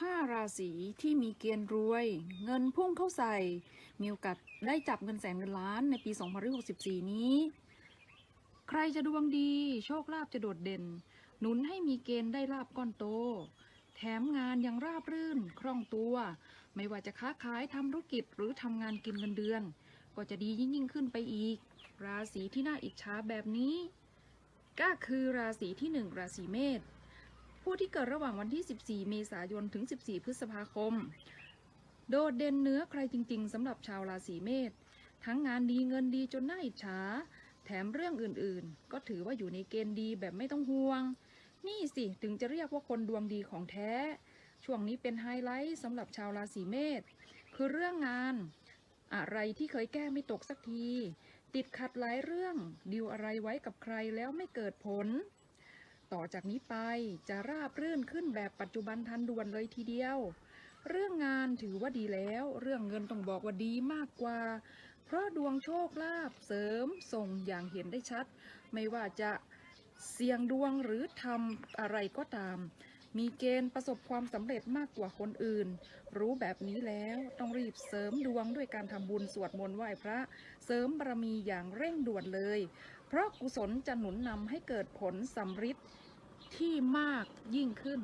ห้าราศีที่มีเกณฑ์รวย เงินพุ่งเข้าใส่ มีโอกาสได้จับเงินแสนเงินล้านในปี 2564 นี้ ใครจะดวงดี โชคลาภจะโดดเด่น หนุนให้มีเกณฑ์ได้ลาบก้อนโต แถมงานยังราบรื่นคล่องตัว ไม่ว่าจะค้าขายทำธุรกิจหรือทำงานกินเงินเดือน ก็จะดียิ่งยิ่งขึ้นไปอีก ราศีที่น่าอิจฉาแบบนี้ ก็คือราศีที่หนึ่งราศีเมษ ผู้ที่เกิดระหว่างวันที่ 14 เมษายน ถึง 14 พฤษภาคม โดดเด่นเนื้อใครจริง ๆสำหรับชาวราศีเมษ ทั้งงานดีเงินดีจนน่าอิจฉา แถมเรื่องอื่นๆ ก็ถือว่าอยู่ในเกณฑ์ดีแบบไม่ต้องห่วง นี่สิถึงจะเรียกว่าคนดวงดีของแท้ ช่วงนี้เป็นไฮไลท์สำหรับชาวราศีเมษ คือเรื่องงาน อะไรที่เคยแก้ไม่ตกสักที ติดขัดหลายเรื่องดีลอะไรไว้กับใครแล้วไม่เกิดผล ต่อจากนี้ไปจะราบรื่นขึ้นแบบปัจจุบันทันด่วนเลยทีเดียว เรื่องงานถือว่าดีแล้ว เรื่องเงินต้องบอกว่าดีมากกว่า เพราะดวงโชคลาภเสริมส่งอย่างเห็นได้ชัด ไม่ว่าจะเสี่ยงดวงหรือทำอะไรก็ตาม มีเกณฑ์ประสบความสำเร็จมากกว่าคนอื่น รู้แบบนี้แล้วต้องรีบเสริมดวงด้วยการทำบุญสวดมนต์ไหว้พระ เสริมบารมีอย่างเร่งด่วนเลย เพราะกุศลจะหนุนนำให้เกิดผลสำฤทธิ์ที่มากยิ่งขึ้น